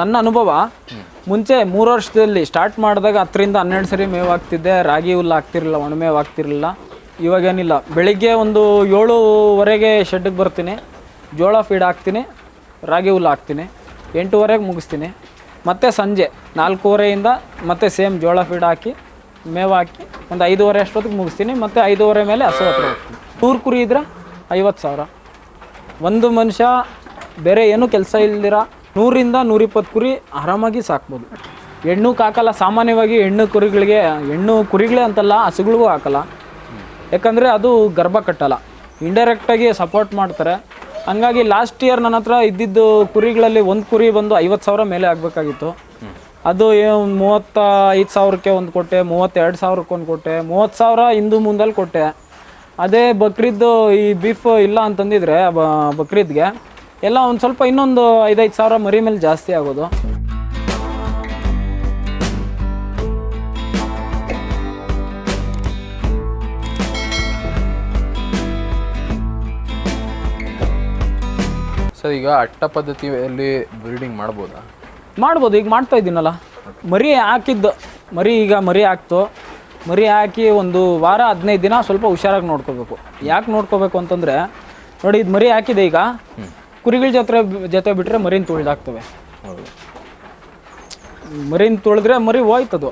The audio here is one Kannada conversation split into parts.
ನನ್ನ ಅನುಭವ, ಮುಂಚೆ ಮೂರು ವರ್ಷದಲ್ಲಿ ಸ್ಟಾರ್ಟ್ ಮಾಡಿದಾಗ ಹತ್ತರಿಂದ ಹನ್ನೆರಡು ಸರಿ ಮೇವು ಆಗ್ತಿದ್ದೆ ರಾಗಿ ಹುಲ್ಲು ಹಾಕ್ತಿರಲಿಲ್ಲ ಒಣಮೇವು ಆಗ್ತಿರಲಿಲ್ಲ ಇವಾಗೇನಿಲ್ಲ. ಬೆಳಿಗ್ಗೆ ಒಂದು ಏಳುವರೆಗೆ ಶೆಡ್ಗೆ ಬರ್ತೀನಿ, ಜೋಳ ಫೀಡ್ ಹಾಕ್ತೀನಿ, ರಾಗಿ ಹುಲ್ಲು ಹಾಕ್ತೀನಿ, ಎಂಟೂವರೆಗೆ ಮುಗಿಸ್ತೀನಿ. ಮತ್ತೆ ಸಂಜೆ ನಾಲ್ಕೂವರೆಯಿಂದ ಮತ್ತೆ ಸೇಮ್ ಜೋಳ ಫೀಡ್ ಹಾಕಿ, ಮೇವು ಹಾಕಿ ಒಂದು ಐದೂವರೆ ಅಷ್ಟೊತ್ತಿಗೆ ಮುಗಿಸ್ತೀನಿ, ಮತ್ತು ಐದೂವರೆ ಮೇಲೆ ಹಸು ಹತ್ರ ಟೂರ್ ಕುರಿ ಇದ್ರೆ ಐವತ್ತು ಸಾವಿರ. ಒಂದು ಮನುಷ್ಯ, ಬೇರೆ ಏನೂ ಕೆಲಸ ಇಲ್ದಿರ ನೂರಿಂದ ನೂರಿಪ್ಪತ್ತು ಕುರಿ ಆರಾಮಾಗಿ ಸಾಕ್ಬೋದು. ಹೆಣ್ಣು ಹಾಕಲ್ಲ ಸಾಮಾನ್ಯವಾಗಿ ಹೆಣ್ಣು ಕುರಿಗಳಿಗೆ ಹೆಣ್ಣು ಕುರಿಗಳೇ ಅಂತಲ್ಲ, ಹಸುಗಳಿಗೂ ಹಾಕಲ್ಲ. ಯಾಕಂದರೆ ಅದು ಗರ್ಭ ಕಟ್ಟಲ್ಲ. ಇಂಡೈರೆಕ್ಟಾಗಿ ಸಪೋರ್ಟ್ ಮಾಡ್ತಾರೆ. ಹಂಗಾಗಿ ಲಾಸ್ಟ್ ಇಯರ್ ನನ್ನ ಹತ್ರ ಇದ್ದಿದ್ದು ಕುರಿಗಳಲ್ಲಿ ಒಂದು ಕುರಿ ಬಂದು ಐವತ್ತು ಸಾವಿರ ಮೇಲೆ ಆಗಬೇಕಾಗಿತ್ತು. ಅದು ಮೂವತ್ತ ಐದು ಸಾವಿರಕ್ಕೆ ಒಂದು ಕೊಟ್ಟೆ, ಮೂವತ್ತೆರಡು ಸಾವಿರಕ್ಕೆ ಒಂದು ಕೊಟ್ಟೆ, ಮೂವತ್ತು ಸಾವಿರ ಹಿಂದು ಮುಂದಲ್ಲಿ ಕೊಟ್ಟೆ. ಅದೇ ಬಕ್ರೀದ್ದು ಈ ಬೀಫ್ ಇಲ್ಲ ಅಂತಂದಿದ್ರೆ ಬಕ್ರೀದ್ಗೆ ಎಲ್ಲ ಒಂದು ಸ್ವಲ್ಪ ಇನ್ನೊಂದು ಐದೈದು ಸಾವಿರ ಮರಿ ಮೇಲೆ ಜಾಸ್ತಿ ಆಗೋದು. ಸರ್ ಈಗ ಅಟ್ಟ ಪದ್ಧತಿಯಲ್ಲಿ ಬ್ರೀಡಿಂಗ್ ಮಾಡ್ಬೋದಾ? ಮಾಡ್ಬೋದು ಈಗ ಮಾಡ್ತಾ ಇದ್ದೀನಲ್ಲ. ಮರಿ ಹಾಕಿದ್ದು ಮರಿ ಈಗ ಮರಿ ಹಾಕ್ತು. ಮರಿ ಹಾಕಿ ಒಂದು ವಾರ ಹದಿನೈದು ದಿನ ಸ್ವಲ್ಪ ಹುಷಾರಾಗಿ ನೋಡ್ಕೋಬೇಕು. ಯಾಕೆ ನೋಡ್ಕೋಬೇಕು ಅಂತಂದರೆ ನೋಡಿ ಇದು ಮರಿ ಹಾಕಿದೆ ಈಗ. ಕುರಿಗಳ ಜೊತೆ ಜೊತೆ ಬಿಟ್ಟರೆ ಮರಿನ ತುಳಿದಾಗ್ತವೆ. ಮರಿನ ತುಳಿದ್ರೆ ಮರಿ ಹೋಯ್ತದು.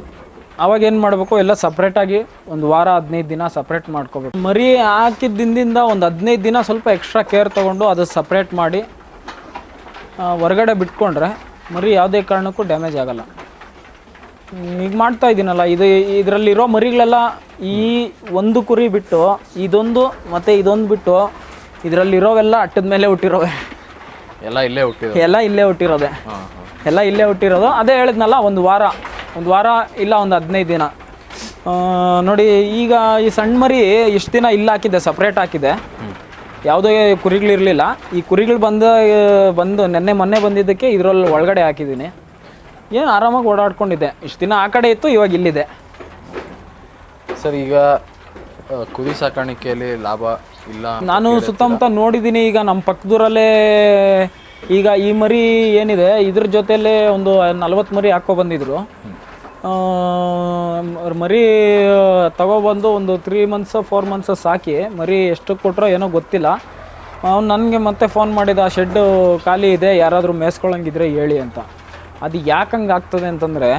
ಅವಾಗ ಏನು ಮಾಡಬೇಕು? ಎಲ್ಲ ಸಪ್ರೇಟಾಗಿ ಒಂದು ವಾರ ಹದಿನೈದು ದಿನ ಸಪ್ರೇಟ್ ಮಾಡ್ಕೋಬೇಕು. ಮರಿ ಹಾಕಿದ ದಿನದಿಂದ ಒಂದು ಹದಿನೈದು ದಿನ ಸ್ವಲ್ಪ ಎಕ್ಸ್ಟ್ರಾ ಕೇರ್ ತೊಗೊಂಡು ಅದು ಸಪ್ರೇಟ್ ಮಾಡಿ ಹೊರಗಡೆ ಬಿಟ್ಕೊಂಡ್ರೆ ಮರಿ ಯಾವುದೇ ಕಾರಣಕ್ಕೂ ಡ್ಯಾಮೇಜ್ ಆಗಲ್ಲ. ಈಗ ಮಾಡ್ತಾ ಇದ್ದೀನಲ್ಲ ಇದು ಇದರಲ್ಲಿರೋ ಮರಿಗಳೆಲ್ಲ ಈ ಒಂದು ಕುರಿ ಬಿಟ್ಟು ಇದೊಂದು ಮತ್ತು ಇದೊಂದು ಬಿಟ್ಟು ಇದರಲ್ಲಿರೋವೆಲ್ಲ ಅಟ್ಟದ ಮೇಲೆ ಹುಟ್ಟಿರೋವೆ. ಎಲ್ಲ ಇಲ್ಲೇ ಹುಟ್ಟಿರೋದು? ಎಲ್ಲ ಇಲ್ಲೇ ಹುಟ್ಟಿರೋದೆ. ಎಲ್ಲ ಇಲ್ಲೇ ಹುಟ್ಟಿರೋದು. ಅದೇ ಹೇಳಿದ್ನಲ್ಲ ಒಂದು ವಾರ. ಒಂದು ವಾರ ಇಲ್ಲ ಒಂದು ಹದಿನೈದು ದಿನ. ನೋಡಿ ಈಗ ಈ ಸಣ್ಣ ಮರಿ ಇಷ್ಟು ದಿನ ಇಲ್ಲ ಹಾಕಿದ್ದೆ ಸಪ್ರೇಟ್ ಹಾಕಿದೆ ಯಾವುದೇ ಕುರಿಗಳಿರಲಿಲ್ಲ ಈ ಕುರಿಗಳು ಬಂದ ಬಂದು ನೆನ್ನೆ ಮೊನ್ನೆ ಬಂದಿದ್ದಕ್ಕೆ ಇದರಲ್ಲಿ ಒಳಗಡೆ ಹಾಕಿದ್ದೀನಿ. ಏನು ಆರಾಮಾಗಿ ಓಡಾಡ್ಕೊಂಡಿದ್ದೆ. ಇಷ್ಟು ದಿನ ಆ ಕಡೆ ಇತ್ತು ಇವಾಗ ಇಲ್ಲಿದೆ. ಸರ್ ಈಗ ಕುರಿ ಸಾಕಾಣಿಕೆಯಲ್ಲಿ ಲಾಭ ಇಲ್ಲ ನಾನು ಸುತ್ತಮುತ್ತ ನೋಡಿದ್ದೀನಿ ಈಗ ನಮ್ಮ ಪಕ್ಕದೂರಲ್ಲೇ ಈಗ ಈ ಮರಿ ಏನಿದೆ ಇದ್ರ ಜೊತೆಲೇ ಒಂದು ನಲ್ವತ್ತು ಮರಿ ಹಾಕೋ ಬಂದಿದ್ರು. ಮರಿ ತಗೊಬಂದು ಒಂದು ತ್ರೀ ಮಂತ್ಸ್ ಫೋರ್ ಮಂತ್ಸ್ ಸಾಕಿ ಮರಿ ಎಷ್ಟು ಕೊಟ್ಟರೋ ಏನೋ ಗೊತ್ತಿಲ್ಲ. ಅವ್ನು ನನಗೆ ಮತ್ತೆ ಫೋನ್ ಮಾಡಿದ ಆ ಶೆಡ್ಡು ಖಾಲಿ ಇದೆ ಯಾರಾದರೂ ಮೇಸ್ಕೊಳ್ಳೋಂಗಿದ್ರೆ ಹೇಳಿ ಅಂತ. ಅದು ಯಾಕೆ ಹಂಗೆ ಆಗ್ತದೆ ಅಂತಂದರೆ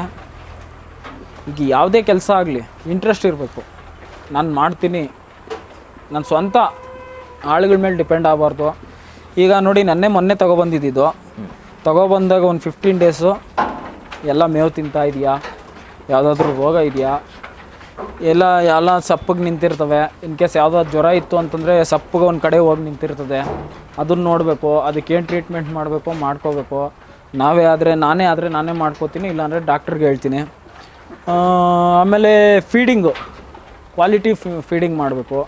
ಈಗ ಯಾವುದೇ ಕೆಲಸ ಆಗಲಿ ಇಂಟ್ರೆಸ್ಟ್ ಇರಬೇಕು. ನಾನು ಮಾಡ್ತೀನಿ ನನ್ನ ಸ್ವಂತ ಆಳುಗಳ ಮೇಲೆ ಡಿಪೆಂಡ್ ಆಗಬಾರ್ದು. ಈಗ ನೋಡಿ, ನನ್ನೇ ಮೊನ್ನೆ ತೊಗೊಬಂದಿದ್ದು ತೊಗೊಬಂದಾಗ ಒಂದು ಫಿಫ್ಟೀನ್ ಡೇಸು ಎಲ್ಲ ಮೇವು ತಿಂತಾ ಇದೆಯಾ? ಯಾವುದಾದ್ರೂ ರೋಗ ಇದೆಯಾ? ಎಲ್ಲ ಎಲ್ಲ ಸಪ್ಪಗೆ ನಿಂತಿರ್ತವೆ. ಇನ್ ಕೇಸ್ ಯಾವುದಾದ್ರು ಜ್ವರ ಇತ್ತು ಅಂತಂದರೆ ಸಪ್ಪಗೆ ಒಂದು ಕಡೆ ಹೋಗಿ ನಿಂತಿರ್ತದೆ. ಅದನ್ನ ನೋಡಬೇಕು ಅದಕ್ಕೆ ಏನು ಟ್ರೀಟ್ಮೆಂಟ್ ಮಾಡಬೇಕು, ಮಾಡ್ಕೋಬೇಕು. ನಾವೇ ಆದರೆ, ನಾನೇ ಆದರೆ ನಾನೇ ಮಾಡ್ಕೋತೀನಿ, ಇಲ್ಲಾಂದರೆ ಡಾಕ್ಟ್ರಿಗೆ ಹೇಳ್ತೀನಿ. ಆಮೇಲೆ ಫೀಡಿಂಗು ಕ್ವಾಲಿಟಿ ಫೀಡಿಂಗ್ ಮಾಡಬೇಕು.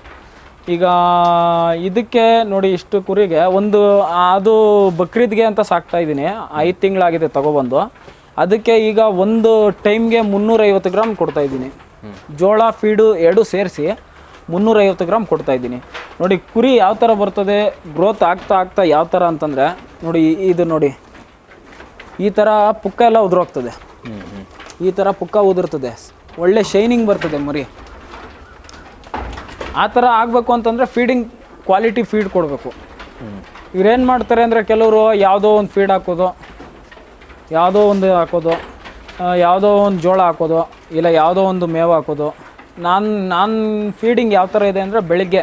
ಈಗ ಇದಕ್ಕೆ ನೋಡಿ ಇಷ್ಟು ಕುರಿಗೆ, ಒಂದು ಅದು ಬಕ್ರೀದ್ಗೆ ಅಂತ ಸಾಕ್ತಾ ಇದ್ದೀನಿ. ಐದು ತಿಂಗಳಾಗಿದೆ ತಗೊಬಂದು. ಅದಕ್ಕೆ ಈಗ ಒಂದು ಟೈಮ್ಗೆ ಮುನ್ನೂರೈವತ್ತು ಗ್ರಾಮ್ ಕೊಡ್ತಾ ಇದ್ದೀನಿ. ಜೋಳ, ಫೀಡು ಎರಡು ಸೇರಿಸಿ ಮುನ್ನೂರೈವತ್ತು ಗ್ರಾಮ್ ಕೊಡ್ತಾ ಇದ್ದೀನಿ. ನೋಡಿ, ಕುರಿ ಯಾವ ಥರ ಬರ್ತದೆ, ಗ್ರೋತ್ ಆಗ್ತಾ ಆಗ್ತಾ ಯಾವ ಥರ ಅಂತಂದರೆ, ನೋಡಿ, ಇದು ನೋಡಿ. ಈ ಥರ ಪುಕ್ಕ ಎಲ್ಲ ಉದುರೋಗ್ತದೆ. ಈ ಥರ ಪುಕ್ಕ ಉದುರ್ತದೆ. ಒಳ್ಳೆ ಶೈನಿಂಗ್ ಬರ್ತದೆ ಮರಿ. ಆ ಥರ ಆಗಬೇಕು ಅಂತಂದರೆ ಫೀಡಿಂಗ್ ಕ್ವಾಲಿಟಿ ಫೀಡ್ ಕೊಡಬೇಕು. ಇವ್ರೇನು ಮಾಡ್ತಾರೆ ಅಂದರೆ ಕೆಲವರು ಯಾವುದೋ ಒಂದು ಫೀಡ್ ಹಾಕೋದು, ಯಾವುದೋ ಒಂದು ಹಾಕೋದು ಯಾವುದೋ ಒಂದು ಜೋಳ ಹಾಕೋದು, ಇಲ್ಲ ಯಾವುದೋ ಒಂದು ಮೇವು ಹಾಕೋದು. ನಾನು ನಾನು ಫೀಡಿಂಗ್ ಯಾವ ಥರ ಇದೆ ಅಂದರೆ ಬೆಳಿಗ್ಗೆ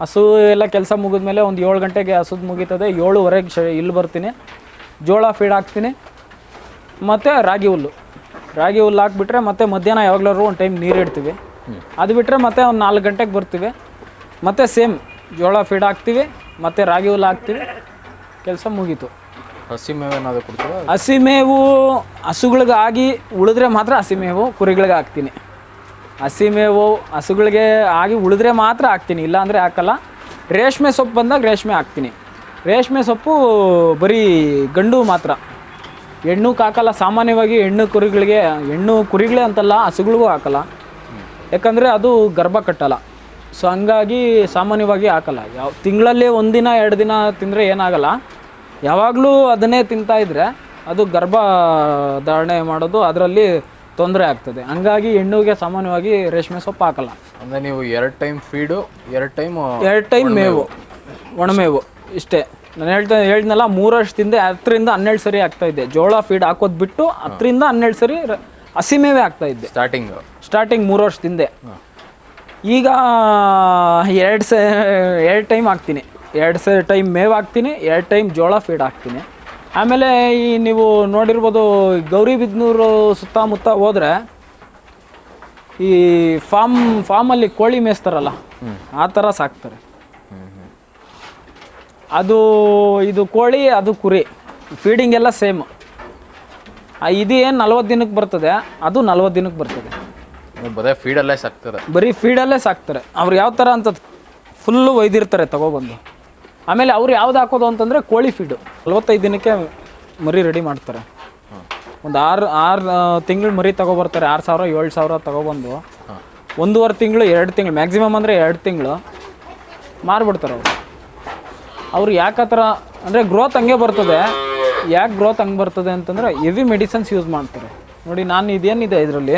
ಹಸು ಎಲ್ಲ ಕೆಲಸ ಮುಗಿದ್ಮೇಲೆ ಒಂದು ಏಳು ಗಂಟೆಗೆ ಹಸುದು ಮುಗೀತದೆ, ಏಳುವರೆಗೆ ಶ, ಇಲ್ಲಿ ಬರ್ತೀನಿ. ಜೋಳ ಫೀಡ್ ಹಾಕ್ತೀನಿ. ಮತ್ತು ರಾಗಿ ಹುಲ್ಲು. ರಾಗಿ ಹುಲ್ಲು ಹಾಕ್ಬಿಟ್ರೆ ಮತ್ತೆ ಮಧ್ಯಾಹ್ನ ಯಾವಾಗ್ಲಾದ್ರು ಒಂದು ಟೈಮ್ ನೀರು ಇಡ್ತೀವಿ. ಅದು ಬಿಟ್ಟರೆ ಮತ್ತೆ ಒಂದು ನಾಲ್ಕು ಗಂಟೆಗೆ ಬರ್ತೀವಿ. ಮತ್ತೆ ಸೇಮ್ ಜೋಳ ಫೀಡ್ ಹಾಕ್ತೀವಿ ಮತ್ತೆ ರಾಗಿ ಹುಲ್ಲು ಹಾಕ್ತೀವಿ. ಕೆಲಸ ಮುಗೀತು. ಹಸಿ ಏನಾದರೂ ಕೊಡ್ತೀವಿ ಹಸಿಮೇವು ಮೇವು ಆಗಿ ಉಳಿದ್ರೆ ಮಾತ್ರ ಹಸಿಮೇವು ಕುರಿಗಳಿಗೆ ಹಾಕ್ತೀನಿ. ಹಸಿಮೇವು ಹಸುಗಳಿಗೆ ಆಗಿ ಉಳಿದ್ರೆ ಮಾತ್ರ ಹಾಕ್ತೀನಿ ಇಲ್ಲಾಂದರೆ ಹಾಕಲ್ಲ. ರೇಷ್ಮೆ ಸೊಪ್ಪು ಬಂದಾಗ ರೇಷ್ಮೆ ಹಾಕ್ತೀನಿ. ರೇಷ್ಮೆ ಸೊಪ್ಪು ಬರೀ ಗಂಡು ಮಾತ್ರ. ಹೆಣ್ಣು ಹಾಕಲ್ಲ ಸಾಮಾನ್ಯವಾಗಿ ಹೆಣ್ಣು ಕುರಿಗಳಿಗೆ ಹೆಣ್ಣು ಕುರಿಗಳೇ ಅಂತಲ್ಲ ಹಸುಗಳಿಗೂ ಹಾಕಲ್ಲ. ಯಾಕಂದರೆ ಅದು ಗರ್ಭ ಕಟ್ಟಲ್ಲ. ಸೊ ಹಂಗಾಗಿ ಸಾಮಾನ್ಯವಾಗಿ ಹಾಕಲ್ಲ. ಯಾವ ತಿಂಗಳಲ್ಲಿ ಒಂದಿನ ಎರಡು ದಿನ ತಿಂದರೆ ಏನಾಗಲ್ಲ. ಯಾವಾಗಲೂ ಅದನ್ನೇ ತಿಂತಾ ಇದ್ರೆ ಅದು ಗರ್ಭ ಧಾರಣೆ ಮಾಡೋದು ಅದರಲ್ಲಿ ತೊಂದರೆ ಆಗ್ತದೆ. ಹಂಗಾಗಿ ಹೆಣ್ಣುಗೆ ಸಾಮಾನ್ಯವಾಗಿ ರೇಷ್ಮೆ ಸೊಪ್ಪು ಹಾಕಲ್ಲ. ಅಂದರೆ ನೀವು ಎರಡು ಟೈಮ್ ಫೀಡು ಎರಡು ಟೈಮ್ ಎರಡು ಟೈಮ್ ಮೇವು. ಒಣಮೇವು ಇಷ್ಟೇ. ನಾನು ಹೇಳ್ತಾ ಹೇಳಿದ್ನಲ್ಲ ಮೂರು ವರ್ಷದಿಂದ ಹತ್ತರಿಂದ ಹನ್ನೆರಡು ಸರಿ ಆಗ್ತಾ ಇದೆ. ಜೋಳ ಫೀಡ್ ಹಾಕೋದು ಬಿಟ್ಟು ಹತ್ತರಿಂದ ಹನ್ನೆರಡು ಸರಿ ರ- ಹಸಿ ಮೇವೆ ಆಗ್ತಾ ಇದ್ದೆ. ಸ್ಟಾರ್ಟಿಂಗ್ ಸ್ಟಾರ್ಟಿಂಗ್ ಮೂರು ವರ್ಷದಿಂದ. ಈಗ ಎರಡು ಸ ಎರಡು ಟೈಮ್ ಹಾಕ್ತೀನಿ. ಎರಡು ಸ ಟೈಮ್ ಮೇವು ಹಾಕ್ತೀನಿ ಎರಡು ಟೈಮ್ ಜೋಳ ಫೀಡ್ ಹಾಕ್ತೀನಿ. ಆಮೇಲೆ ಈ ನೀವು ನೋಡಿರ್ಬೋದು ಗೌರಿಬಿದನೂರು ಸುತ್ತಮುತ್ತ ಹೋದರೆ ಈ ಫಾರ್ಮ್ ಫಾರ್ಮಲ್ಲಿ ಕೋಳಿ ಮೇಯಿಸ್ತಾರಲ್ಲ ಆ ಥರ ಸಾಕ್ತಾರೆ. ಅದು ಇದು ಕೋಳಿ ಅದು ಕುರಿ. ಫೀಡಿಂಗ್ ಎಲ್ಲ ಸೇಮ್ ಇದು ಏನು ನಲ್ವತ್ತು ದಿನಕ್ಕೆ ಬರ್ತದೆ ಅದು ನಲ್ವತ್ತು ದಿನಕ್ಕೆ ಬರ್ತದೆ. ಬರೀ ಫೀಡಲ್ಲೇ ಸಾಕ್ತಾರೆ. ಬರೀ ಫೀಡಲ್ಲೇ ಸಾಕ್ತಾರೆ. ಅವ್ರು ಯಾವ ಥರ ಅಂತ ಫುಲ್ಲು ಒಯ್ದಿರ್ತಾರೆ ತಗೊಬಂದು ಆಮೇಲೆ ಅವ್ರು ಯಾವ್ದು ಹಾಕೋದು ಅಂತಂದರೆ ಕೋಳಿ ಫೀಡು ನಲ್ವತ್ತೈದು ದಿನಕ್ಕೆ ಮರಿ ರೆಡಿ ಮಾಡ್ತಾರೆ. ಒಂದು ಆರು ಆರು ತಿಂಗಳು ಮರಿ ತಗೊಬರ್ತಾರೆ ಆರು ಸಾವಿರ ಏಳು ಸಾವಿರ ತಗೊಬಂದು ಒಂದೂವರೆ ತಿಂಗಳು ಎರಡು ತಿಂಗಳು ಮ್ಯಾಕ್ಸಿಮಮ್ ಅಂದರೆ ಎರಡು ತಿಂಗಳು ಮಾರ್ಬಿಡ್ತಾರೆ ಅವರು. ಅವ್ರು ಯಾಕೆ ಆ ಥರ ಅಂದರೆ ಗ್ರೋತ್ ಹಂಗೆ ಬರ್ತದೆ. ಯಾಕೆ ಗ್ರೋತ್ ಹಂಗೆ ಬರ್ತದೆ ಅಂತಂದರೆ ಹೆವಿ ಮೆಡಿಸನ್ಸ್ ಯೂಸ್ ಮಾಡ್ತಾರೆ. ನೋಡಿ, ನಾನು ಇದೇನಿದೆ ಇದರಲ್ಲಿ,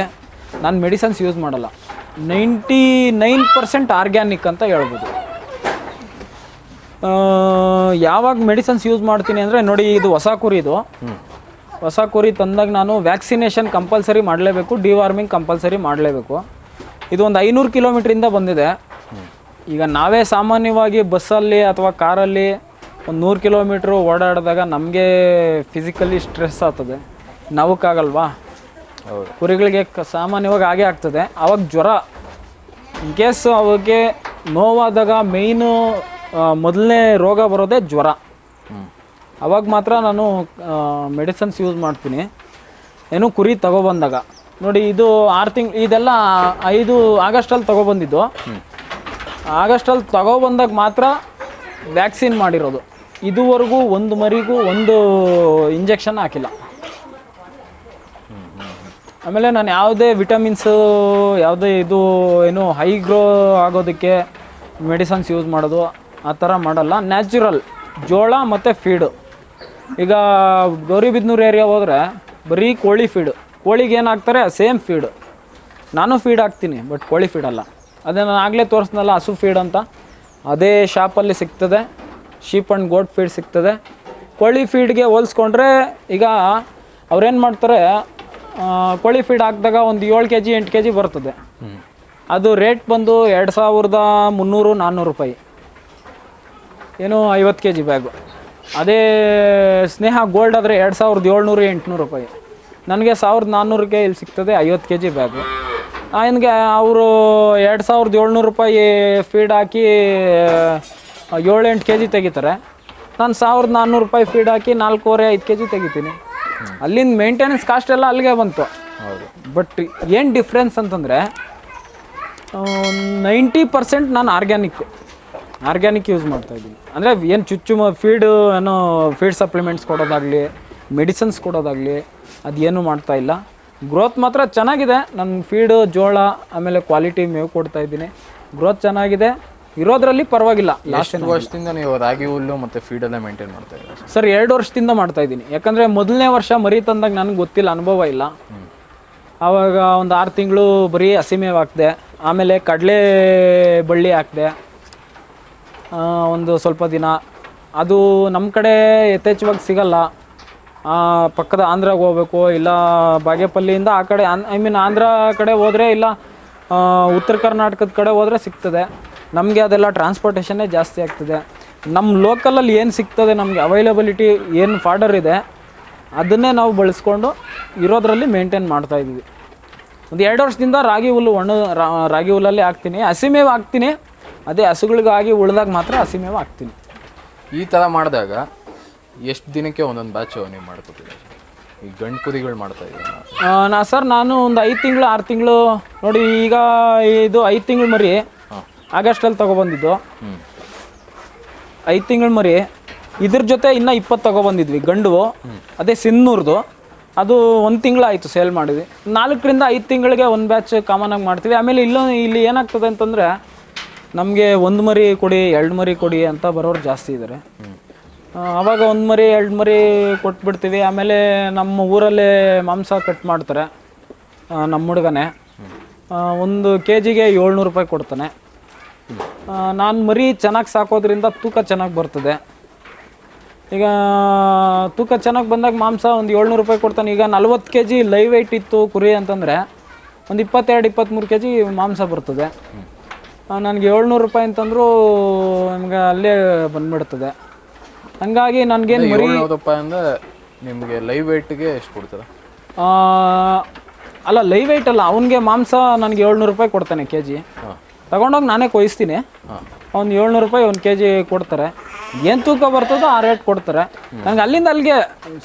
ನಾನು ಮೆಡಿಸನ್ಸ್ ಯೂಸ್ ಮಾಡಲ್ಲ. ನೈಂಟಿ ನೈನ್ ಪರ್ಸೆಂಟ್ ಆರ್ಗ್ಯಾನಿಕ್ ಅಂತ ಹೇಳ್ಬೋದು. ಯಾವಾಗ ಮೆಡಿಸನ್ಸ್ ಯೂಸ್ ಮಾಡ್ತೀನಿ ಅಂದರೆ, ನೋಡಿ, ಇದು ಹೊಸ ಕುರಿ ಇದು. ಹೊಸ ಕುರಿ ತಂದಾಗ ನಾನು ವ್ಯಾಕ್ಸಿನೇಷನ್ ಕಂಪಲ್ಸರಿ ಮಾಡಲೇಬೇಕು ಡಿವಾರ್ಮಿಂಗ್ ಕಂಪಲ್ಸರಿ ಮಾಡಲೇಬೇಕು. ಇದು ಒಂದು ಐನೂರು ಕಿಲೋಮೀಟ್ರಿಂದ ಬಂದಿದೆ. ಈಗ ನಾವೇ ಸಾಮಾನ್ಯವಾಗಿ ಬಸ್ಸಲ್ಲಿ ಅಥವಾ ಕಾರಲ್ಲಿ ಒಂದು ನೂರು ಕಿಲೋಮೀಟ್ರು ಓಡಾಡಿದಾಗ ನಮಗೆ ಫಿಸಿಕಲಿ ಸ್ಟ್ರೆಸ್ ಆಗ್ತದೆ. ನಾವಕ್ಕಾಗಲ್ವಾ ಕುರಿಗಳಿಗೆ ಸಾಮಾನ್ಯವಾಗಿ ಹಾಗೆ ಆಗ್ತದೆ. ಅವಾಗ ಜ್ವರ. ಇನ್ ಕೇಸ್ ಅವಾಗೆ ನೋವಾದಾಗ ಮೇಯ್ನು ಮೊದಲನೇ ರೋಗ ಬರೋದೇ ಜ್ವರ. ಅವಾಗ ಮಾತ್ರ ನಾನು ಮೆಡಿಸನ್ಸ್ ಯೂಸ್ ಮಾಡ್ತೀನಿ. ಏನು ಕುರಿ ತಗೊಬಂದಾಗ. ನೋಡಿ ಇದು ಆರು ತಿಂಗ್ ಇದೆಲ್ಲ ಐದು ಆಗಸ್ಟಲ್ಲಿ ತಗೊಬಂದಿದ್ದು. ಆಗಸ್ಟಲ್ಲಿ ತಗೊಬಂದಾಗ ಮಾತ್ರ ವ್ಯಾಕ್ಸಿನ್ ಮಾಡಿರೋದು. ಇದುವರೆಗೂ ಒಂದು ಮರಿಗೂ ಒಂದು ಇಂಜೆಕ್ಷನ್ ಹಾಕಿಲ್ಲ. ಆಮೇಲೆ ನಾನು ಯಾವುದೇ ವಿಟಮಿನ್ಸ್ ಯಾವುದೇ ಇದು ಏನು ಹೈ ಗ್ರೋ ಆಗೋದಕ್ಕೆ ಮೆಡಿಸನ್ಸ್ ಯೂಸ್ ಮಾಡೋದು, ಆ ಥರ ಮಾಡಲ್ಲ. ನ್ಯಾಚುರಲ್ ಜೋಳ ಮತ್ತು ಫೀಡು ಈಗ ಗೌರಿಬಿದ್ನೂರು ಏರಿಯಾ ಹೋದರೆ ಬರೀ ಕೋಳಿ ಫೀಡು ಕೋಳಿಗೆ ಏನು ಹಾಕ್ತಾರೆ ಸೇಮ್ ಫೀಡು ನಾನು ಫೀಡ್ ಹಾಕ್ತೀನಿ ಬಟ್ ಕೋಳಿ ಫೀಡಲ್ಲ ಅದೇ ನಾನು ಆಗಲೇ ತೋರಿಸ್ನಲ್ಲ ಹಸು ಫೀಡ್ ಅಂತ. ಅದೇ ಶಾಪಲ್ಲಿ ಸಿಗ್ತದೆ. ಶೀಪ್ ಆ್ಯಂಡ್ ಗೋಟ್ ಫೀಡ್ ಸಿಗ್ತದೆ. ಕೋಳಿ ಫೀಡ್ಗೆ ಹೋಲಿಸ್ಕೊಂಡ್ರೆ ಈಗ ಅವ್ರೇನು ಮಾಡ್ತಾರೆ ಕೋಳಿ ಫೀಡ್ ಹಾಕಿದಾಗ ಒಂದು ಏಳು ಕೆ ಜಿ ಎಂಟು ಕೆ ಜಿ ಬರ್ತದೆ ಅದು ರೇಟ್ ಬಂದು ಎರಡು ಸಾವಿರದ ಮುನ್ನೂರು ನಾನ್ನೂರು ರೂಪಾಯಿ. ಏನು ಐವತ್ತು ಕೆ ಜಿ ಬ್ಯಾಗು ಅದೇ ಸ್ನೇಹ ಗೋಲ್ಡ್ ಆದರೆ ಎರಡು ಸಾವಿರದ ಏಳ್ನೂರು ಎಂಟುನೂರು ರೂಪಾಯಿ. ನನಗೆ ಸಾವಿರದ ನಾನ್ನೂರಕ್ಕೆ ಇಲ್ಲಿ ಸಿಗ್ತದೆ ಐವತ್ತು ಕೆ ಜಿ ಬ್ಯಾಗು ನನಗೆ ಅವರು ಎರಡು ಸಾವಿರದ ಏಳ್ನೂರು ರೂಪಾಯಿ ಫೀಡ್ ಹಾಕಿ ಏಳೆಂಟು ಎಂಟು ಕೆ ಜಿ ತೆಗಿತಾರೆ. ನಾನು ಸಾವಿರದ ನಾನ್ನೂರು ರೂಪಾಯಿ ಫೀಡ್ ಹಾಕಿ ನಾಲ್ಕೂವರೆ ಐದು ಕೆ ಜಿ ತೆಗಿತೀನಿ. ಅಲ್ಲಿಂದ ಮೇಂಟೆನೆನ್ಸ್ ಕಾಸ್ಟ್ ಎಲ್ಲ ಅಲ್ಲಿಗೆ ಬಂತು. ಹೌದು. ಬಟ್ ಏನು ಡಿಫ್ರೆನ್ಸ್ ಅಂತಂದರೆ ನೈಂಟಿ ಪರ್ಸೆಂಟ್ ನಾನು ಆರ್ಗ್ಯಾನಿಕ್ ಆರ್ಗ್ಯಾನಿಕ್ ಯೂಸ್ ಮಾಡ್ತಾ ಇದ್ದೀನಿ. ಅಂದರೆ ಏನು ಚುಚ್ಚು ಫೀಡ್ ಏನೋ ಫೀಡ್ ಸಪ್ಲಿಮೆಂಟ್ಸ್ ಕೊಡೋದಾಗಲಿ ಮೆಡಿಸಿನ್ಸ್ ಕೊಡೋದಾಗಲಿ ಅದೇನು ಮಾಡ್ತಾ ಇಲ್ಲ. ಗ್ರೋತ್ ಮಾತ್ರ ಚೆನ್ನಾಗಿದೆ. ನನ್ನ ಫೀಡು ಜೋಳ ಆಮೇಲೆ ಕ್ವಾಲಿಟಿ ಮೇವು ಕೊಡ್ತಾ ಇದ್ದೀನಿ. ಗ್ರೋತ್ ಚೆನ್ನಾಗಿದೆ. ಇರೋದ್ರಲ್ಲಿ ಪರವಾಗಿಲ್ಲ. ಲಾಸ್ಟ್ ಎಷ್ಟು ವರ್ಷದಿಂದ ನೀವು ರಾಗಿ ಹುಲ್ಲು ಮತ್ತು ಫೀಡೆಲ್ಲ ಮೇಂಟೈನ್ ಮಾಡ್ತಾ ಇದ್ದೀನಿ ಸರ್ ಎರಡು ವರ್ಷದಿಂದ ಮಾಡ್ತಾ ಇದ್ದೀನಿ. ಯಾಕಂದರೆ ಮೊದಲನೇ ವರ್ಷ ಮರಿ ತಂದಾಗ ನನಗೆ ಗೊತ್ತಿಲ್ಲ ಅನುಭವ ಇಲ್ಲ. ಆವಾಗ ಒಂದು ಆರು ತಿಂಗಳು ಬರೀ ಹಸಿಮೇವು ಹಾಕಿದೆ ಆಮೇಲೆ ಕಡಲೆ ಬಳ್ಳಿ ಹಾಕಿದೆ ಒಂದು ಸ್ವಲ್ಪ ದಿನ. ಅದು ನಮ್ಮ ಕಡೆ ಯಥೇಚ್ಛವಾಗಿ ಸಿಗಲ್ಲ. ಪಕ್ಕದ ಆಂಧ್ರಾಗೆ ಹೋಗ್ಬೇಕು, ಇಲ್ಲ ಬಾಗೇಪಲ್ಲಿಯಿಂದ ಆ ಕಡೆ ಐ ಮೀನ್ ಆಂಧ್ರ ಕಡೆ ಹೋದರೆ ಇಲ್ಲ ಉತ್ತರ ಕರ್ನಾಟಕದ ಕಡೆ ಹೋದರೆ ಸಿಗ್ತದೆ. ನಮಗೆ ಅದೆಲ್ಲ ಟ್ರಾನ್ಸ್ಪೋರ್ಟೇಷನ್ನೇ ಜಾಸ್ತಿ ಆಗ್ತದೆ. ನಮ್ಮ ಲೋಕಲಲ್ಲಿ ಏನು ಸಿಗ್ತದೆ, ನಮಗೆ ಅವೈಲಬಿಲಿಟಿ ಏನು ಫಾರ್ಡರ್ ಇದೆ, ಅದನ್ನೇ ನಾವು ಬಳಸ್ಕೊಂಡು ಇರೋದ್ರಲ್ಲಿ ಮೇಂಟೈನ್ ಮಾಡ್ತಾ ಇದ್ದೀವಿ. ಒಂದು ಎರಡು ವರ್ಷದಿಂದ ರಾಗಿ ಹುಲ್ಲು ಒಣ ರಾಗಿ ಹುಲ್ಲಲ್ಲಿ ಹಾಕ್ತೀನಿ. ಹಸಿಮೇವು ಹಾಕ್ತೀನಿ. ಅದೇ ಹಸುಗಳಿಗಾಗಿ ಉಳ್ದಾಗ ಮಾತ್ರ ಹಸಿಮೇವು ಹಾಕ್ತೀನಿ. ಈ ಥರ ಮಾಡಿದಾಗ ಎಷ್ಟು ದಿನಕ್ಕೆ ಒಂದೊಂದು ಬ್ಯಾಚ್ ನೀವು ಮಾಡ್ಕೊತೀರಿ ಈ ಗಂಡು ಕುರಿಗಳು ಮಾಡ್ತಾ ಇದ್ದೀನಿ ನಾ ಸರ್ ನಾನು ಒಂದು ಐದು ತಿಂಗಳು ಆರು ತಿಂಗಳು ನೋಡಿ ಈಗ ಇದು ಐದು ತಿಂಗಳು ಮರಿ ಆಗಸ್ಟಲ್ಲಿ ತೊಗೊಬಂದಿದ್ದು. ಹ್ಞೂ ಐದು ತಿಂಗಳು ಮರಿ. ಇದ್ರ ಜೊತೆ ಇನ್ನೂ ಇಪ್ಪತ್ತು ತೊಗೊಬಂದಿದ್ವಿ ಗಂಡು. ಅದೇ ಸಿನ್ನೂರ್ದು. ಅದು ಒಂದು ತಿಂಗಳಾಯಿತು ಸೇಲ್ ಮಾಡಿದ್ವಿ. ನಾಲ್ಕರಿಂದ ಐದು ತಿಂಗಳಿಗೆ ಒಂದು ಬ್ಯಾಚ್ ಕಾಮನಾಗಿ ಮಾಡ್ತೀವಿ. ಆಮೇಲೆ ಇಲ್ಲೂ ಇಲ್ಲಿ ಏನಾಗ್ತದೆ ಅಂತಂದರೆ ನಮಗೆ ಒಂದು ಮರಿ ಕೊಡಿ ಎರಡು ಮರಿ ಕೊಡಿ ಅಂತ ಬರೋರು ಜಾಸ್ತಿ ಇದ್ದಾರೆ ಆ, ಅವಾಗ ಒಂದು ಮರಿ ಎರಡು ಮರಿ ಕೊಟ್ಬಿಡ್ತೀವಿ. ಆಮೇಲೆ ನಮ್ಮ ಊರಲ್ಲೇ ಮಾಂಸ ಕಟ್ ಮಾಡ್ತಾರೆ ನಮ್ಮ ಹುಡುಗನೇ. ಒಂದು ಕೆ ಜಿಗೆ ಏಳ್ನೂರು ರೂಪಾಯಿ ಕೊಡ್ತಾನೆ. ನಾನು ಮರಿ ಚೆನ್ನಾಗಿ ಸಾಕೋದ್ರಿಂದ ತೂಕ ಚೆನ್ನಾಗಿ ಬರ್ತದೆ. ಈಗ ತೂಕ ಚೆನ್ನಾಗಿ ಬಂದಾಗ ಮಾಂಸ ಒಂದು ಏಳ್ನೂರು ರೂಪಾಯಿ ಕೊಡ್ತಾನೆ. ಈಗ ನಲ್ವತ್ತು ಕೆ ಜಿ ಲೈವ್ ವೆಯ್ಟ್ ಇತ್ತು ಕುರಿ ಅಂತಂದರೆ ಒಂದು ಇಪ್ಪತ್ತೆರಡು ಇಪ್ಪತ್ತ್ಮೂರು ಕೆ ಜಿ ಮಾಂಸ ಬರ್ತದೆ. ನನಗೆ ಏಳ್ನೂರು ರೂಪಾಯಿ ಅಂತಂದರೂ ನಮ್ಗೆ ಅಲ್ಲೇ ಬಂದ್ಬಿಡ್ತದೆ. ಹಂಗಾಗಿ ನನಗೇನು ಮರಿ ಯಾವುದಪ್ಪ ಅಂದ್ರೆ ನಿಮಗೆ ಲೈವ್ ವೇಟ್ಗೆ ಎಷ್ಟು ಕೊಡ್ತಾರೆ? ಅಲ್ಲ ಲೈವ್ ವೇಟ್ ಅಲ್ಲ ಅವನಿಗೆ ಮಾಂಸ ನನಗೆ ಏಳ್ನೂರು ರೂಪಾಯಿ ಕೊಡ್ತಾನೆ ಕೆ ಜಿ ತಗೊಂಡೋಗಿ ನಾನೇ ಕೊಯ್ಸ್ತೀನಿ. ಅವ್ನು ಏಳ್ನೂರು ರೂಪಾಯಿ ಒಂದು ಕೆ ಜಿ ಕೊಡ್ತಾರೆ. ಏನು ತೂಕ ಬರ್ತದೋ ಆ ರೇಟ್ ಕೊಡ್ತಾರೆ. ನಂಗೆ ಅಲ್ಲಿಂದ ಅಲ್ಲಿಗೆ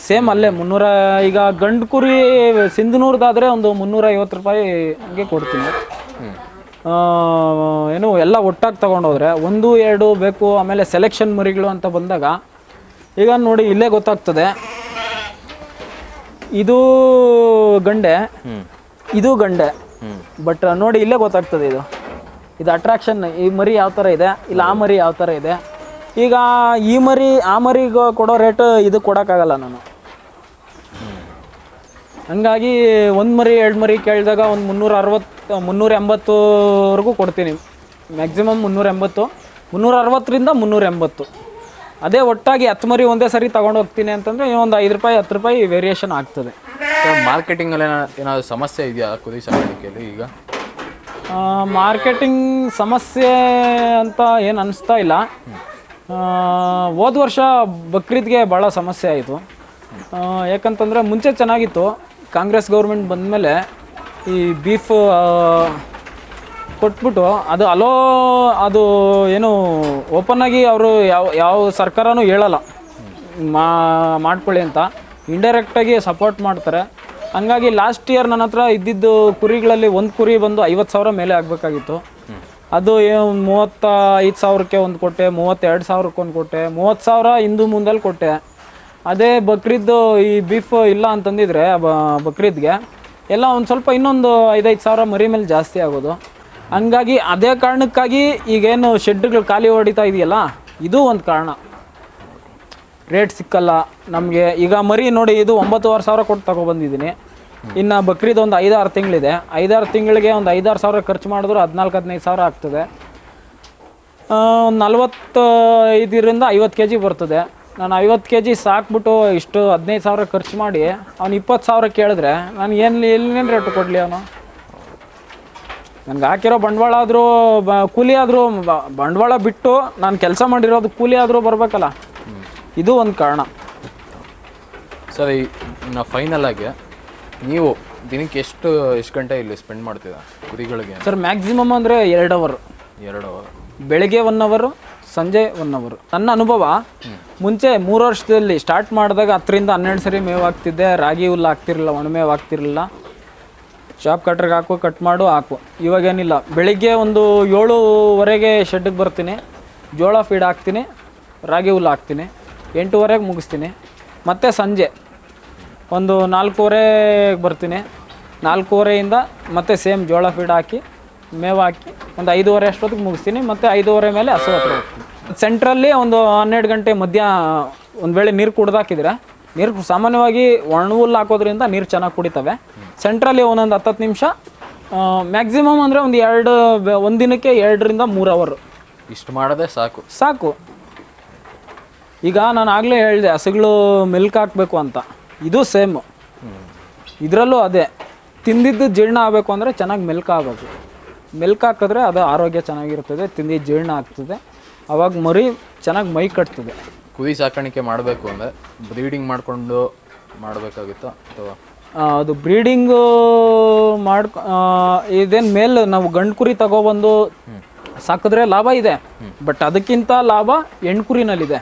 ಸೇಮ್ ಅಲ್ಲೇ ಮುನ್ನೂರ ಈಗ ಗಂಡು ಕುರಿ ಸಿಂಧನೂರ್ದಾದರೆ ಒಂದು ಮುನ್ನೂರ ಐವತ್ತು ರೂಪಾಯಿ ಹಂಗೆ ಕೊಡ್ತೀನಿ. ಏನು ಎಲ್ಲ ಒಟ್ಟಾಗಿ ತೊಗೊಂಡೋದ್ರೆ ಒಂದು ಎರಡು ಬೇಕು ಆಮೇಲೆ ಸೆಲೆಕ್ಷನ್ ಮರಿಗಳು ಅಂತ ಬಂದಾಗ ಈಗ ನೋಡಿ ಇಲ್ಲೇ ಗೊತ್ತಾಗ್ತದೆ. ಇದು ಗಂಡೆ. ಇದು ಗಂಡೆ. ಬಟ್ ನೋಡಿ ಇಲ್ಲೇ ಗೊತ್ತಾಗ್ತದೆ ಇದು. ಇದು ಅಟ್ರಾಕ್ಷನ್ ಈ ಮರಿ ಯಾವ ಥರ ಇದೆ ಇಲ್ಲ ಆ ಮರಿ ಯಾವ ಥರ ಇದೆ. ಈಗ ಈ ಮರಿ ಆ ಮರಿಗೆ ಕೊಡೋ ರೇಟ್ ಇದು ಕೊಡೋಕ್ಕಾಗಲ್ಲ ನಾನು. ಹಂಗಾಗಿ ಒಂದು ಮರಿ ಎರಡು ಮರಿ ಕೇಳಿದಾಗ ಒಂದು ಮುನ್ನೂರ ಅರವತ್ತು ಮುನ್ನೂರ ಎಂಬತ್ತುವರೆಗೂ ಕೊಡ್ತೀನಿ. ಮ್ಯಾಕ್ಸಿಮಮ್ ಮುನ್ನೂರ ಎಂಬತ್ತು ಮುನ್ನೂರ ಅರವತ್ತರಿಂದ ಮುನ್ನೂರ ಎಂಬತ್ತು. ಅದೇ ಒಟ್ಟಾಗಿ ಹತ್ತು ಮರಿ ಒಂದೇ ಸರಿ ತಗೊಂಡು ಹೋಗ್ತೀನಿ ಅಂತಂದ್ರೆ ಒಂದು ಐದು ರೂಪಾಯಿ ಹತ್ತು ರೂಪಾಯಿ ವೇರಿಯೇಷನ್ ಆಗ್ತದೆ. ಮಾರ್ಕೆಟಿಂಗಲ್ಲಿ ಏನಾದರೂ ಸಮಸ್ಯೆ ಇದೆಯಾ ಕುರಿ ಸಾಕಾಣಿಕೆಯಲ್ಲಿ ಈಗ? ಮಾರ್ಕೆಟಿಂಗ್ ಸಮಸ್ಯೆ ಅಂತ ಏನು ಅನಿಸ್ತಾ ಇಲ್ಲ. ಹೋದ ವರ್ಷ ಬಕ್ರೀದ್ಗೆ ಭಾಳ ಸಮಸ್ಯೆ ಆಯಿತು. ಯಾಕಂತಂದರೆ ಮುಂಚೆ ಚೆನ್ನಾಗಿತ್ತು. ಕಾಂಗ್ರೆಸ್ ಗೌರ್ಮೆಂಟ್ ಬಂದಮೇಲೆ ಈ ಬೀಫ್ ಕೊಟ್ಬಿಟ್ಟು ಅದು ಅಲೋ, ಅದು ಏನು ಓಪನ್ ಆಗಿ ಅವರು ಯಾವ ಯಾವ ಸರ್ಕಾರನೂ ಹೇಳಲ್ಲ. ಮಾ, ಮಾಡ್ಕೊಳ್ಳಿ ಅಂತ. ಇಂಡೈರೆಕ್ಟಾಗಿ ಸಪೋರ್ಟ್ ಮಾಡ್ತಾರೆ. ಹಂಗಾಗಿ ಲಾಸ್ಟ್ ಇಯರ್ ನನ್ನ ಹತ್ರ ಇದ್ದಿದ್ದು ಕುರಿಗಳಲ್ಲಿ ಒಂದು ಕುರಿ ಬಂದು ಐವತ್ತು ಸಾವಿರ ಮೇಲೆ ಆಗಬೇಕಾಗಿತ್ತು. ಅದು ಏನು ಮೂವತ್ತ ಐದು ಸಾವಿರಕ್ಕೆ ಒಂದು ಕೊಟ್ಟೆ, ಮೂವತ್ತೆರಡು ಸಾವಿರಕ್ಕೆ ಒಂದು ಕೊಟ್ಟೆ, ಮೂವತ್ತು ಸಾವಿರ ಹಿಂದು ಮುಂದಲ್ಲಿ ಕೊಟ್ಟೆ. ಅದೇ ಬಕ್ರೀದ್ದು ಈ ಬೀಫ್ ಇಲ್ಲ ಅಂತಂದಿದ್ರೆ ಬಕ್ರೀದ್ಗೆ. ಎಲ್ಲ ಒಂದು ಸ್ವಲ್ಪ ಇನ್ನೊಂದು ಐದೈದು ಸಾವಿರ ಮರಿ ಮೇಲೆ ಜಾಸ್ತಿ ಆಗೋದು. ಹಂಗಾಗಿ ಅದೇ ಕಾರಣಕ್ಕಾಗಿ ಈಗೇನು ಶೆಡ್ಗಳು ಖಾಲಿ ಹೊಡಿತಾ ಇದೆಯಲ್ಲ, ಇದು ಒಂದು ಕಾರಣ. ರೇಟ್ ಸಿಕ್ಕಲ್ಲ, ನಮಗೆ ಈಗ ಮರಿ ನೋಡಿ ಇದು ಒಂಬತ್ತುವರೆ ಸಾವಿರ ಕೊಟ್ಟು ತಗೊಬಂದಿದ್ದೀನಿ ಇನ್ನು ಬಕ್ರೀದ್ ಒಂದು ಐದಾರು ತಿಂಗಳಿದೆ. ಐದಾರು ತಿಂಗಳಿಗೆ ಒಂದು ಐದಾರು ಸಾವಿರ ಖರ್ಚು ಮಾಡಿದ್ರು ಹದಿನಾಲ್ಕು, ಹದಿನೈದು ಸಾವಿರ ಆಗ್ತದೆ. ಒಂದು ನಲ್ವತ್ತೈದರಿಂದ ಐವತ್ತು ಕೆ ಜಿ ಬರ್ತದೆ. ನಾನು ಐವತ್ತು ಕೆ ಜಿ ಸಾಕ್ಬಿಟ್ಟು ಇಷ್ಟು ಹದಿನೈದು ಸಾವಿರ ಖರ್ಚು ಮಾಡಿ, ಅವ್ನು ಇಪ್ಪತ್ತು ಸಾವಿರ ಕೇಳಿದ್ರೆ, ನಾನು ಏನು ಎಲ್ಲಿನೇನು ರೇಟ್ ಕೊಡಲಿ ಅವನು? ನನಗೆ ಹಾಕಿರೋ ಬಂಡವಾಳ ಆದರೂ ಬ ಕೂಲಿ ಆದರೂ ಬಂಡವಾಳ ಬಿಟ್ಟು ನಾನು ಕೆಲಸ ಮಾಡಿರೋದು ಕೂಲಿ ಆದರೂ ಬರಬೇಕಲ್ಲ. ಇದು ಒಂದು ಕಾರಣ. ಸರ್ ಈ ನಾ ಫೈನಲ್ ಆಗಿ ನೀವು ದಿನಕ್ಕೆ ಎಷ್ಟು ಎಷ್ಟು ಗಂಟೆ ಇಲ್ಲಿ ಸ್ಪೆಂಡ್ ಮಾಡ್ತೀರಾ ಕುರಿಗಳಿಗೆ ಸರ್ ಮ್ಯಾಕ್ಸಿಮಮ್ ಅಂದರೆ ಎರಡು ಅವರ್ ಎರಡು ಅವರ್ ಬೆಳಿಗ್ಗೆ ಒನ್ ಅವರು ಸಂಜೆ ಒನ್ ಅವರು ನನ್ನ ಅನುಭವ ಮುಂಚೆ ಮೂರು ವರ್ಷದಲ್ಲಿ ಸ್ಟಾರ್ಟ್ ಮಾಡಿದಾಗ ಹತ್ತರಿಂದ ಹನ್ನೆರಡು ಸರಿ ಮೇವು ಆಗ್ತಿದ್ದೆ ರಾಗಿ ಹುಲ್ಲು ಹಾಕ್ತಿರಲಿಲ್ಲ ಒಣಮೇವು ಹಾಕ್ತಿರಲಿಲ್ಲ ಶಾಪ್ ಕಟ್ರಿಗೆ ಹಾಕು, ಕಟ್ ಮಾಡು, ಹಾಕು. ಇವಾಗೇನಿಲ್ಲ ಬೆಳಿಗ್ಗೆ ಒಂದು ಏಳುವರೆಗೆ ಶೆಡ್ಗೆ ಬರ್ತೀನಿ. ಜೋಳ ಫೀಡ್ ಹಾಕ್ತೀನಿ. ರಾಗಿ ಹುಲ್ಲು ಹಾಕ್ತೀನಿ. ಎಂಟೂವರೆಗೆ ಮುಗಿಸ್ತೀನಿ. ಮತ್ತು ಸಂಜೆ ಒಂದು ನಾಲ್ಕೂವರೆಗೆ ಬರ್ತೀನಿ. ನಾಲ್ಕೂವರೆಯಿಂದ ಮತ್ತೆ ಸೇಮ್ ಜೋಳ ಫೀಡ್ ಹಾಕಿ, ಮೇವು ಹಾಕಿ ಒಂದು ಐದೂವರೆ ಅಷ್ಟೊತ್ತಿಗೆ ಮುಗಿಸ್ತೀನಿ. ಮತ್ತು ಐದೂವರೆ ಮೇಲೆ ಹಸು ಹತ್ರ ಹೋಗ್ತೀನಿ. ಸೆಂಟ್ರಲ್ಲಿ ಒಂದು ಹನ್ನೆರಡು ಗಂಟೆ ಮಧ್ಯ ಒಂದು ವೇಳೆ ನೀರು ಕುಡ್ದಾಕಿದ್ರೆ ನೀರು ಸಾಮಾನ್ಯವಾಗಿ ಒಣ ಹುಲ್ಲು ಹಾಕೋದ್ರಿಂದ ನೀರು ಚೆನ್ನಾಗಿ ಕುಡಿತವೆ. ಸೆಂಟ್ರಲ್ಲಿ ಒಂದೊಂದು ಹತ್ತತ್ತು ನಿಮಿಷ ಮ್ಯಾಕ್ಸಿಮಮ್ ಅಂದರೆ ಒಂದು ಎರಡು ಒಂದು ದಿನಕ್ಕೆ ಎರಡರಿಂದ ಮೂರು ಅವರು ಇಷ್ಟು ಮಾಡೋದೇ ಸಾಕು. ಸಾಕು. ಈಗ ನಾನು ಆಗಲೇ ಹೇಳಿದೆ ಹಸುಗಳು ಮಿಲ್ಕ್ ಹಾಕಬೇಕು ಅಂತ. ಇದು ಸೇಮ್ ಇದರಲ್ಲೂ ಅದೇ. ತಿಂದಿದ್ದು ಜೀರ್ಣ ಆಗಬೇಕು ಅಂದರೆ ಚೆನ್ನಾಗಿ ಮಿಲ್ಕ್ ಆಗಬೇಕು. ಮಿಲ್ಕ್ ಹಾಕಿದ್ರೆ ಅದು ಆರೋಗ್ಯ ಚೆನ್ನಾಗಿರ್ತದೆ ತಿಂದಿದ್ದು ಜೀರ್ಣ ಆಗ್ತದೆ. ಅವಾಗ ಮರಿ ಚೆನ್ನಾಗಿ ಮೈ ಕಟ್ತದೆ. ಕುರಿ ಸಾಕಾಣಿಕೆ ಮಾಡಬೇಕು ಅಂದರೆ ಬ್ರೀಡಿಂಗ್ ಮಾಡಿಕೊಂಡು ಮಾಡಬೇಕಾಗಿತ್ತು ಅಥವಾ ಅದು ಬ್ರೀಡಿಂಗು ಮಾಡ್ಕೊ ಇದೇನು ಮೇಲೆ ನಾವು ಗಂಡು ಕುರಿ ತಗೊಬಂದು ಸಾಕಿದ್ರೆ ಲಾಭ ಇದೆ. ಬಟ್ ಅದಕ್ಕಿಂತ ಲಾಭ ಹೆಣ್ಣು ಕುರಿನಲ್ಲಿದೆ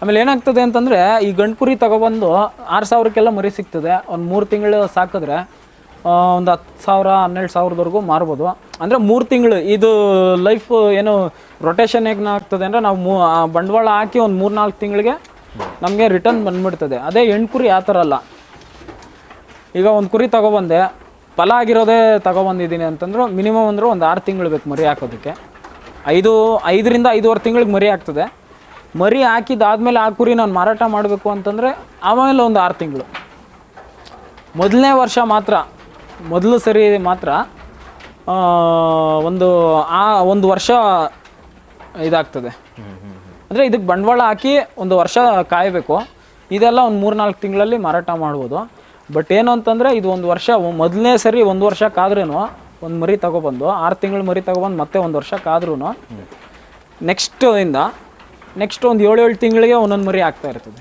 ಆಮೇಲೆ ಏನಾಗ್ತದೆ ಅಂತಂದರೆ, ಈ ಗಂಡು ಕುರಿ ತಗೊಬಂದು ಆರು ಸಾವಿರಕ್ಕೆಲ್ಲ ಮರಿ ಸಿಗ್ತದೆ. ಒಂದು ಮೂರು ತಿಂಗಳು ಸಾಕಿದ್ರೆ ಒಂದು ಹತ್ತು ಸಾವಿರ, ಹನ್ನೆರಡು ಸಾವಿರದವರೆಗೂ ಮಾರ್ಬೋದು. ಅಂದರೆ ಮೂರು ತಿಂಗಳು, ಇದು ಲೈಫ್ ಏನು ರೊಟೇಷನ್ ಹೇಗೆ ಆಗ್ತದೆ ಅಂದರೆ ನಾವು ಮೂ ಬಂಡವಾಳ ಹಾಕಿ ಒಂದು ಮೂರು ನಾಲ್ಕು ತಿಂಗಳಿಗೆ ನಮಗೆ ರಿಟರ್ನ್ ಬಂದ್ಬಿಡ್ತದೆ. ಅದೇ ಹೆಣ್ಣು ಕುರಿ ಆ ಥರ ಅಲ್ಲ. ಈಗ ಒಂದು ಕುರಿ ತಗೊಬಂದೆ, ಫಲ ಆಗಿರೋದೇ ತಗೊಬಂದಿದ್ದೀನಿ ಅಂತಂದ್ರೆ ಮಿನಿಮಮ್ ಅಂದ್ರೆ ಒಂದು ಆರು ತಿಂಗಳು ಬೇಕು ಮರಿ ಹಾಕೋದಕ್ಕೆ. ಐದು, ಐದರಿಂದ ಐದುವರೆ ತಿಂಗಳಿಗೆ ಮರಿ ಆಗ್ತದೆ. ಮರಿ ಹಾಕಿದಾದ್ಮೇಲೆ ಆ ಕುರಿ ನಾನು ಮಾರಾಟ ಮಾಡಬೇಕು ಅಂತಂದರೆ ಆಮೇಲೆ ಒಂದು ಆರು ತಿಂಗಳು. ಮೊದಲನೇ ವರ್ಷ ಮಾತ್ರ, ಮೊದಲು ಸರಿ ಮಾತ್ರ ಒಂದು, ಆ ಒಂದು ವರ್ಷ ಇದಾಗ್ತದೆ. ಅಂದರೆ ಇದಕ್ಕೆ ಬಂಡವಾಳ ಹಾಕಿ ಒಂದು ವರ್ಷ ಕಾಯಬೇಕು. ಇದೆಲ್ಲ ಒಂದು ಮೂರು ನಾಲ್ಕು ತಿಂಗಳಲ್ಲಿ ಮಾರಾಟ ಮಾಡ್ಬೋದು. ಬಟ್ ಏನು ಅಂತಂದರೆ ಇದು ಒಂದು ವರ್ಷ ಮೊದಲನೇ ಸರಿ ಒಂದು ವರ್ಷ ಕಾದ್ರೂ ಒಂದು ಮರಿ ತಗೊಬಂದು, ಆರು ತಿಂಗಳು ಮರಿ ತಗೊಬಂದು ಮತ್ತೆ ಒಂದು ವರ್ಷ ಕಾದ್ರೂ ನೆಕ್ಸ್ಟ್ ಇಂದ ನೆಕ್ಸ್ಟ್ ಒಂದು ಏಳು ಏಳು ತಿಂಗಳಿಗೆ ಒಂದೊಂದು ಮರಿ ಆಗ್ತಾ ಇರ್ತದೆ.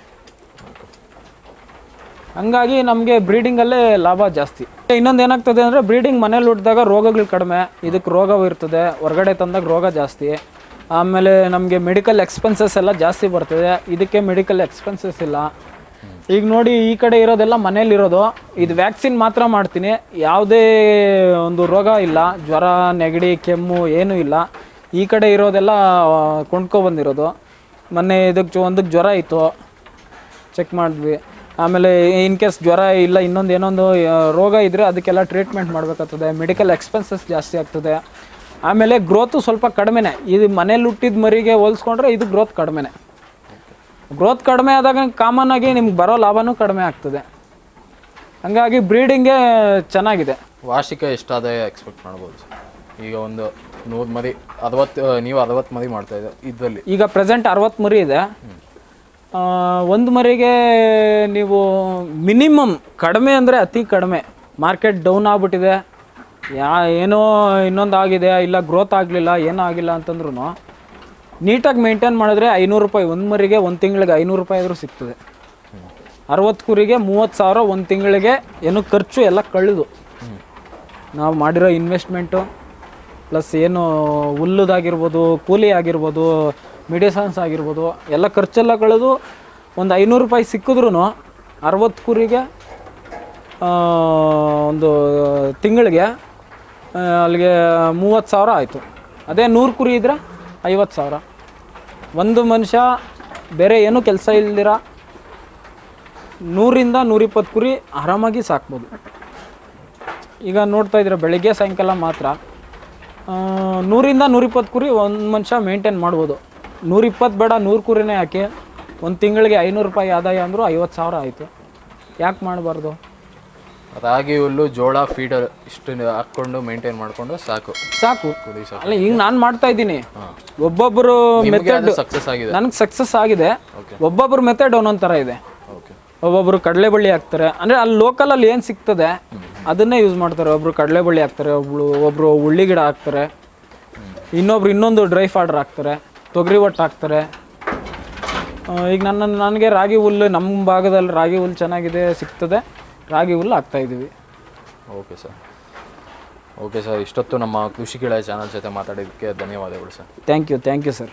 ಹಂಗಾಗಿ ನಮಗೆ ಬ್ರೀಡಿಂಗಲ್ಲೇ ಲಾಭ ಜಾಸ್ತಿ. ಇನ್ನೊಂದು ಏನಾಗ್ತದೆ ಅಂದರೆ ಬ್ರೀಡಿಂಗ್ ಮನೇಲಿ ಹುಟ್ಟಿದಾಗ ರೋಗಗಳು ಕಡಿಮೆ ಇದಕ್ಕೆ ರೋಗ ಇರ್ತದೆ, ಹೊರಗಡೆ ತಂದಾಗ ರೋಗ ಜಾಸ್ತಿ, ಆಮೇಲೆ ನಮಗೆ ಮೆಡಿಕಲ್ ಎಕ್ಸ್ಪೆನ್ಸಸ್ ಎಲ್ಲ ಜಾಸ್ತಿ ಬರ್ತದೆ, ಇದಕ್ಕೆ ಮೆಡಿಕಲ್ ಎಕ್ಸ್ಪೆನ್ಸಸ್ ಇಲ್ಲ. ಈಗ ನೋಡಿ ಈ ಕಡೆ ಇರೋದೆಲ್ಲ ಮನೇಲಿರೋದು ಇದು ವ್ಯಾಕ್ಸಿನ್ ಮಾತ್ರ ಮಾಡ್ತೀನಿ. ಯಾವುದೇ ಒಂದು ರೋಗ ಇಲ್ಲ. ಜ್ವರ, ನೆಗಡಿ, ಕೆಮ್ಮು ಏನೂ ಇಲ್ಲ. ಈ ಕಡೆ ಇರೋದೆಲ್ಲ ಕೊಂಡ್ಕೊಬಂದಿರೋದು ಮೊನ್ನೆ ಇದಕ್ಕೆ ಒಂದಕ್ಕೆ ಜ್ವರ ಇತ್ತು. ಚೆಕ್ ಮಾಡಿದ್ವಿ. ಆಮೇಲೆ ಇನ್ ಕೇಸ್ ಜ್ವರ ಇಲ್ಲ, ಇನ್ನೊಂದು ಏನೊಂದು ರೋಗ ಇದ್ದರೆ ಅದಕ್ಕೆಲ್ಲ ಟ್ರೀಟ್ಮೆಂಟ್ ಮಾಡಬೇಕಾಗ್ತದೆ. ಮೆಡಿಕಲ್ ಎಕ್ಸ್ಪೆನ್ಸಸ್ ಜಾಸ್ತಿ ಆಗ್ತದೆ. ಆಮೇಲೆ ಗ್ರೋತು ಸ್ವಲ್ಪ ಕಡಿಮೆನೆ. ಇದು ಮನೇಲಿ ಹುಟ್ಟಿದ ಮರಿಗೆ ಹೋಲಿಸ್ಕೊಂಡ್ರೆ ಇದು ಗ್ರೋತ್ ಕಡಿಮೆನೆ. ಗ್ರೋತ್ ಕಡಿಮೆ ಆದಾಗ ಕಾಮನ್ ಆಗಿ ನಿಮ್ಗೆ ಬರೋ ಲಾಭನೂ ಕಡಿಮೆ ಆಗ್ತದೆ. ಹಂಗಾಗಿ ಬ್ರೀಡಿಂಗೇ ಚೆನ್ನಾಗಿದೆ. ವಾರ್ಷಿಕ ಎಷ್ಟಾದಾಯ ಎಕ್ಸ್ಪೆಕ್ಟ್ ಮಾಡ್ಬೋದು? ಈಗ ಒಂದು ನೂರು ಮರಿ ಅರವತ್ತು ನೀವು ಅರವತ್ತು ಮರಿ ಮಾಡ್ತಾ ಇದ್ದೀರ ಇದರಲ್ಲಿ. ಈಗ ಪ್ರೆಸೆಂಟ್ ಅರವತ್ತು ಮರಿ ಇದೆ. ಒಂದು ಮರಿಗೆ ನೀವು ಮಿನಿಮಮ್ ಕಡಿಮೆ ಅಂದರೆ ಅತಿ ಕಡಿಮೆ. ಮಾರ್ಕೆಟ್ ಡೌನ್ ಆಗ್ಬಿಟ್ಟಿದೆ. ಯಾ ಏನೋ ಇನ್ನೊಂದು ಆಗಿದೆ ಇಲ್ಲ ಗ್ರೋತ್ ಆಗಲಿಲ್ಲ ಏನೂ ಆಗಿಲ್ಲ ಅಂತಂದ್ರೂ ನೀಟಾಗಿ ಮೇಂಟೈನ್ ಮಾಡಿದ್ರೆ ಐನೂರು ರೂಪಾಯಿ. ಒಂದು ಮರಿಗೆ ಒಂದು ತಿಂಗಳಿಗೆ ಐನೂರು ರೂಪಾಯಿ ಆದರೂ ಸಿಗ್ತದೆ. ಅರವತ್ತು ಕುರಿಗೆ ಮೂವತ್ತು ಸಾವಿರ ಒಂದು ತಿಂಗಳಿಗೆ ಏನು ಖರ್ಚು ಎಲ್ಲ ಕಳೆದು. ನಾವು ಮಾಡಿರೋ ಇನ್ವೆಸ್ಟ್ಮೆಂಟು ಪ್ಲಸ್ ಏನು ಹುಲ್ಲುದಾಗಿರ್ಬೋದು, ಕೂಲಿ ಆಗಿರ್ಬೋದು ಮೆಡಿಸನ್ಸ್ ಆಗಿರ್ಬೋದು, ಎಲ್ಲ ಖರ್ಚೆಲ್ಲ ಕಳೆದು ಒಂದು ಐನೂರು ರೂಪಾಯಿ ಸಿಕ್ಕಿದ್ರೂ ಅರವತ್ತು ಕುರಿಗೆ ಒಂದು ತಿಂಗಳಿಗೆ ಅಲ್ಲಿಗೆ ಮೂವತ್ತು ಸಾವಿರ ಆಯಿತು. ಅದೇ ನೂರು ಕುರಿ ಇದ್ದರೆ ಐವತ್ತು ಸಾವಿರ. ಒಂದು ಮನುಷ್ಯ ಬೇರೆ ಏನೂ ಕೆಲಸ ಇಲ್ದಿರ ನೂರಿಂದ ನೂರಿಪ್ಪತ್ತು ಕುರಿ ಆರಾಮಾಗಿ ಸಾಕ್ಬೋದು. ಈಗ ನೋಡ್ತಾ ಇದ್ರೆ ಬೆಳಗ್ಗೆ ಸಾಯಂಕಾಲ ಮಾತ್ರ ನೂರಿಂದ ನೂರಿಪ್ಪತ್ತು ಕುರಿ ಒಂದು ಮನುಷ್ಯ ಮೇಂಟೈನ್ ಮಾಡ್ಬೋದು. ನೂರಿಪ್ಪತ್ತು ಬೇಡ, ನೂರು ಕುರಿನೇ ಯಾಕೆ? ಒಂದು ತಿಂಗಳಿಗೆ ಐನೂರು ರೂಪಾಯಿ ಆದಾಯ ಅಂದರೂ ಐವತ್ತು ಸಾವಿರ ಆಯಿತು. ಯಾಕೆ ಮಾಡಬಾರ್ದು? ರಾಗಿ ಹುಲ್ಲು ಜೋಳ ಫೀಡರ್ ಇಷ್ಟು ಹಾಕ್ಕೊಂಡು ಮೇಂಟೈನ್ ಮಾಡ್ಕೊಂಡು ಸಾಕು. ಸಾಕು. ಕುರಿ ಸಾಕು. ಅಲ್ಲ ಈಗ ನಾನು ಮಾಡ್ತಾ ಇದ್ದೀನಿ. ಒಬ್ಬೊಬ್ಬರು ಮೆಥಡ್ ಸಕ್ಸಸ್ ಆಗಿದೆ. ನನಗೆ ಸಕ್ಸಸ್ ಆಗಿದೆ. ಒಬ್ಬೊಬ್ಬರು ಮೆಥಡ್ ಒಂದೊಂದು ಥರ ಇದೆ. ಒಬ್ಬೊಬ್ರು ಕಡಲೆ ಬಳ್ಳಿ ಹಾಕ್ತಾರೆ. ಅಂದರೆ ಅಲ್ಲಿ ಲೋಕಲಲ್ಲಿ ಏನು ಸಿಗ್ತದೆ ಅದನ್ನೇ ಯೂಸ್ ಮಾಡ್ತಾರೆ. ಒಬ್ಬರು ಕಡಲೆ ಬಳ್ಳಿ ಹಾಕ್ತಾರೆ ಒಬ್ಳು ಒಬ್ಬರು ಉಳ್ಳಿ ಗಿಡ ಹಾಕ್ತಾರೆ. ಇನ್ನೊಬ್ರು ಇನ್ನೊಂದು ಡ್ರೈ ಫಾಡರ್ ಹಾಕ್ತಾರೆ ತೊಗರಿ ಒಟ್ಟು ಹಾಕ್ತಾರೆ. ಈಗ ನನ್ನ ನನಗೆ ರಾಗಿ ಹುಲ್ಲು ನಮ್ಮ ಭಾಗದಲ್ಲಿ ರಾಗಿ ಹುಲ್ಲು ಚೆನ್ನಾಗಿದೆ ಸಿಗ್ತದೆ. ರಾಗಿ ಹುಲ್ಲು ಹಾಕ್ತಾ ಇದ್ದೀವಿ. ಓಕೆ ಸರ್ ಓಕೆ ಸರ್ ಇಷ್ಟೊತ್ತು ನಮ್ಮ ಕೃಷಿ ಗೆಳೆಯ ಚಾನಲ್ ಜೊತೆ ಮಾತಾಡಿದ್ದಕ್ಕೆ ಧನ್ಯವಾದಗಳು sir thank you thank you sir